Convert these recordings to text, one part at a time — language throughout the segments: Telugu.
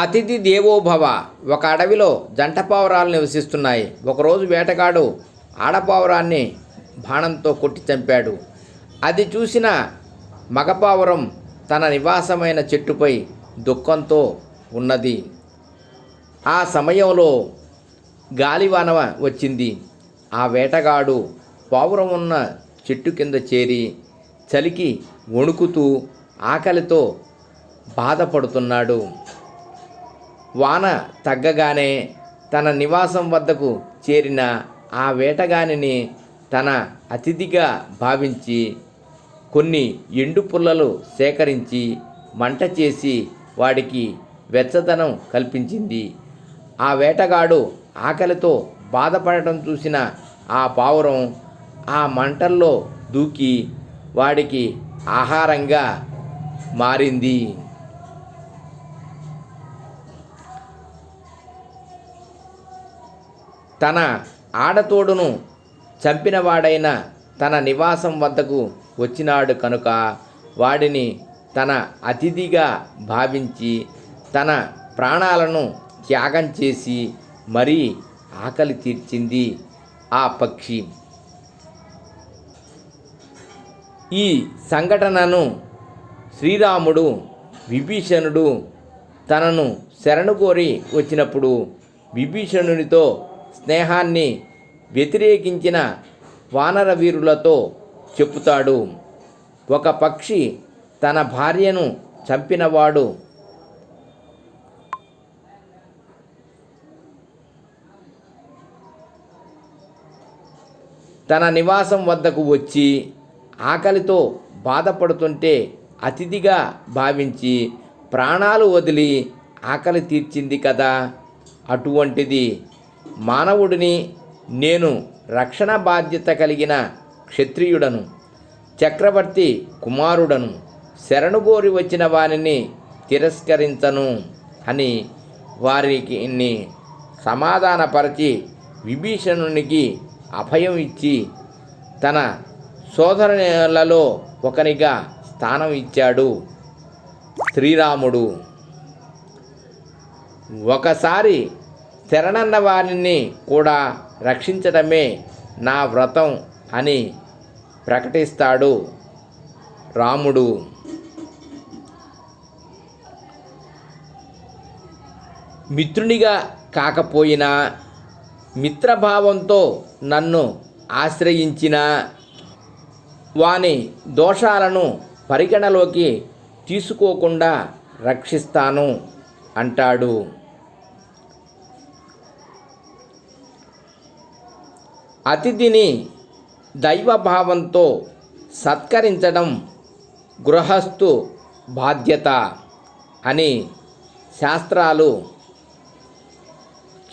అతిథి దేవోభవ. ఒక అడవిలో జంట పావురాలు నివసిస్తున్నాయి. ఒకరోజు వేటగాడు ఆడపావురాన్ని బాణంతో కొట్టి చంపాడు. అది చూసిన మగపావురం తన నివాసమైన చెట్టుపై దుఃఖంతో ఉన్నది. ఆ సమయంలో గాలివాన వచ్చింది. ఆ వేటగాడు పావురం ఉన్న చెట్టు కింద చేరి చలికి వణుకుతూ ఆకలితో బాధపడుతున్నాడు. వాన తగ్గగానే తన నివాసం వద్దకు చేరిన ఆ వేటగానిని తన అతిథిగా భావించి కొన్ని ఎండు పుల్లలు సేకరించి మంట చేసి వాడికి వెచ్చదనం కల్పించింది. ఆ వేటగాడు ఆకలితో బాధపడటం చూసిన ఆ పావురం ఆ మంటల్లో దూకి వాడికి ఆహారంగా మారింది. తన ఆడతోడును చంపినవాడైన తన నివాసం వద్దకు వచ్చినాడు కనుక వాడిని తన అతిథిగా భావించి తన ప్రాణాలను త్యాగం చేసి మరీ ఆకలి తీర్చింది ఆ పక్షి. ఈ సంఘటనను శ్రీరాముడు విభీషణుడు తనను శరణు కోరి వచ్చినప్పుడు విభీషణునితో స్నేహాన్ని వ్యతిరేకించిన వానర వీరులతో చెప్పుతాడు. ఒక పక్షి తన భార్యను చంపినవాడు తన నివాసం వద్దకు వచ్చి ఆకలితో బాధపడుతుంటే అతిథిగా భావించి ప్రాణాలు వదిలి ఆకలి తీర్చింది కదా. అటువంటిది మానవుడిని నేను రక్షణ బాధ్యత కలిగిన క్షత్రియుడను చక్రవర్తి కుమారుడను శరణుగోరి వచ్చిన వారిని తిరస్కరించను అని వారికి సమాధానపరిచి విభీషణునికి అభయం ఇచ్చి తన సోదరులలో ఒకనిగా స్థానం ఇచ్చాడు శ్రీరాముడు. ఒకసారి తెరనన్న వారిని కూడా రక్షించడమే నా వ్రతం అని ప్రకటిస్తాడు రాముడు. మిత్రునిగా కాకపోయినా మిత్రభావంతో నన్ను ఆశ్రయించిన వాని దోషాలను పరిగణలోకి తీసుకోకుండా రక్షిస్తాను అంటాడు. అతిథిని దైవభావంతో సత్కరించడం గృహస్థు బాధ్యత అని శాస్త్రాలు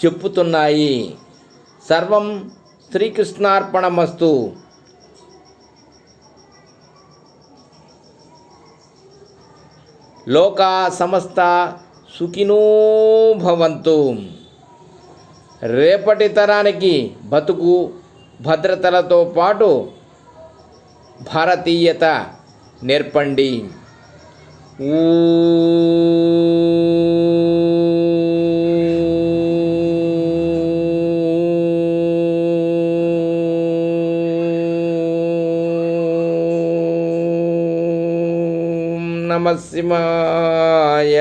చెప్పుతున్నాయి. సర్వం శ్రీకృష్ణార్పణమస్తు. లోకా సమస్త సుఖినో భవంతు. రేపటి తరానికి బతుకు భద్రతలతో పాటు భారతీయత నేర్పండి ఊ నమ శివాయ